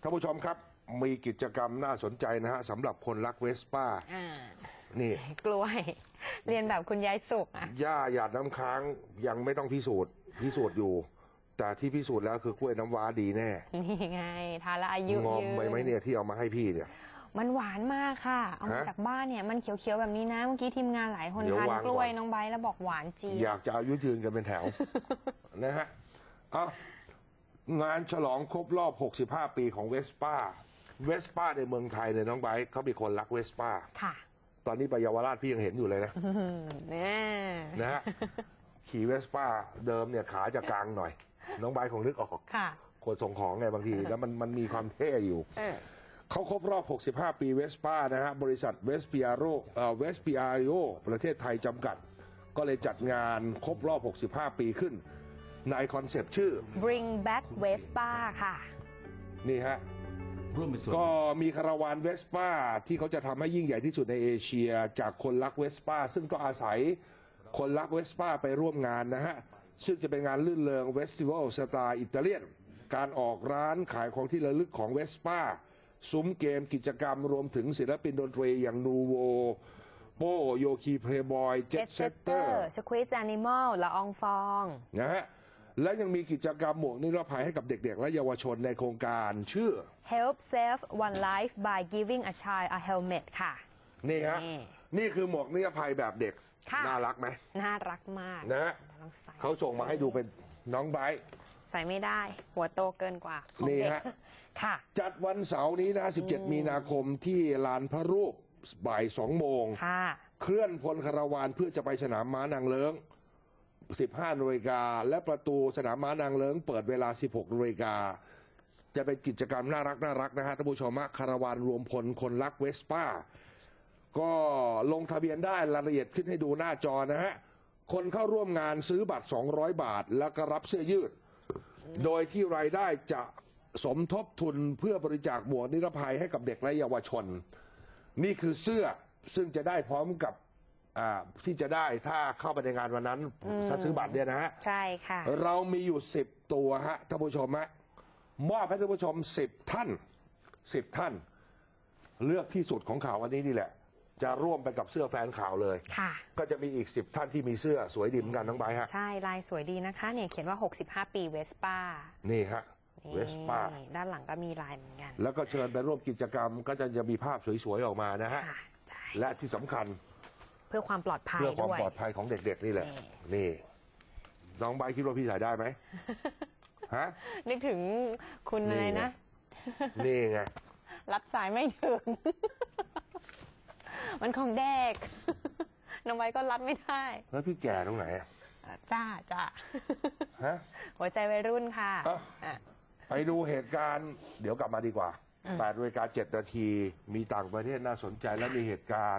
ท่านผู้ชมครับ มีกิจกรรมน่าสนใจนะฮะสำหรับคนรักเวสป้า อ่านี่ กล้วย เรียนแบบคุณยายสุกอะหญ้าหยาดน้ำค้างยังไม่ต้องพิสูจน์ พิสูจน์อยู่ แต่ที่พิสูจน์แล้วคือกล้วยน้ำว้าดีแน่ นี่ไง ทานแล้วอายุงอมยืนไปไหมเนี่ยที่เอามาให้พี่เนี่ย มันหวานมากค่ะ เอามาฮะจากบ้านเนี่ย มันเขียวๆแบบนี้นะ เมื่อกี้ทีมงานหลายคนเดี๋ยวทานวางกล้วยก่อน น้องไบร์ทแล้วบอกหวานจีอยากจะอายุยืนกันเป็นแถว นะฮะ เอา งานฉลองครบรอบ 65 ปีของเวสป้า เวสป้าในเมืองไทยเนี่ยน้องไบร์ทเขามีคนรักเวสป้า ค่ะตอนนี้ไปเยาวราชพี่ยังเห็นอยู่เลยนะเนี่ยนะฮะ ขี่เวสป้าเดิมเนี่ยขาจะกลางหน่อย น้องไบร์ทคงนึกออกค่ะ คนส่งของไงบางที แล้วมันมันมีความเท่อยู่ เออ เขาครบรอบ 65 ปีเวสป้านะฮะ บริษัทเวสปิอาโรเอ่อเวสปิอาโรประเทศไทยจำกัด ก็เลยจัดงานครบรอบ 65 ปีขึ้น ในคอนเซปต์ชื่อ bring back Vespa ค่ะ นี่ฮะ ร่วมเป็นส่วนก็มีคาราวานเวสป้าที่เขาจะทำให้ยิ่งใหญ่ที่สุดในเอเชีย จากคนรักเวสป้าซึ่งต้องอาศัยคนรักเวสป้าไปร่วมงานนะฮะ ซึ่งจะเป็นงานลื่นเริงเวสติวัลสไตล์อิตาเลียน การออกร้านขายของที่ระลึกของเวสป้าซุ้มเกมกิจกรรมรวมถึงศิลปินดนตรีอย่างนูโวโปโยคีเพลย์บอยเจ็ต Jet เซตเตอ Setter ร์ Squeeze Animal ละอองฟอง นะฮะ และยังมีกิจกรรมหมวกนิรภัยให้กับเด็กๆ และเยาวชนในโครงการชื่อ Help save one life by giving a child a helmet ค่ะ นี่ฮะนี่นี่คือหมวกนิรภัยแบบเด็ก ค่ะ น่ารักไหมน่ารักมากนะฮะลองใส่เขาส่งมาให้ดูเป็นน้องไบร์ท ใส่ไม่ได้ หัวโตเกินกว่าของนี่เด็กฮะ ค่ะ จัดวันเสาร์นี้นะ 17 มีนาคมที่ลานพระรูปบ่าย2โมง ค่ะ เคลื่อนพลคาราวานเพื่อจะไปสนามม้านางเลิง 15นาฬิกาและประตูสนามม้านางเลิงเปิดเวลา 16นาฬิกาจะเป็นกิจกรรมน่ารักน่ารักนะฮะท่านผู้ชมะคาราวานรวมพลคนรักเวสป้า ก็ลงทะเบียนได้รายละเอียดขึ้นให้ดูหน้าจอนะฮะ คนเข้าร่วมงานซื้อบัตร 200 บาท แล้วก็รับเสื้อยืด โดยที่รายได้จะสมทบทุนเพื่อบริจาคหมวกนิรภัยให้กับเด็กและเยาวชน นี่คือเสื้อซึ่งจะได้พร้อมกับ อ่าที่จะได้ถ้าเข้าไปในงานวันนั้นถ้าซื้อบัตรเนี่ยนะฮะใช่ค่ะ เรามีอยู่10ตัวฮะท่านผู้ชมฮะมอบให้ท่านผู้ชม10ท่าน10ท่าน เลือกที่สุดของข่าววันนี้นี่แหละ จะร่วมไปกับเสื้อแฟนข่าวเลย ค่ะ ก็จะมีอีก10ท่านที่มีเสื้อสวยดีเหมือนกันน้องใบร์ทฮะใช่ลายสวยดีนะคะ เนี่ยเขียนว่า 65 ปีเวสป้านี่ฮะเวสป้าด้านหลังก็มีลายเหมือนกัน แล้วก็เชิญไปร่วมกิจกรรมก็จะจะมีภาพสวยๆออกมานะฮะ ค่ะใช่และที่สำคัญ เพื่อความปลอดภัยเพื่อความด้วย ปลอดภัยของเด็กๆนี่แหละ นี่นี่น้องใบร์ทคิดว่าพี่ใส่ได้ไหมฮะ นึกถึงคุณนี่อะไรไงนะนี่ไงรับสายไม่ถึง มันของเด็ก น้องไว้ก็รับไม่ได้แล้วพี่แก่ตรงไหนอะอะจ้าจ้าฮะ หัวใจวัยรุ่นค่ะเอ้าอะ ไปดูเหตุการณ์ เดี๋ยวกลับมาดีกว่า8นาฬิกา7นาที มีต่างประเทศน่าสนใจและมีเหตุการณ์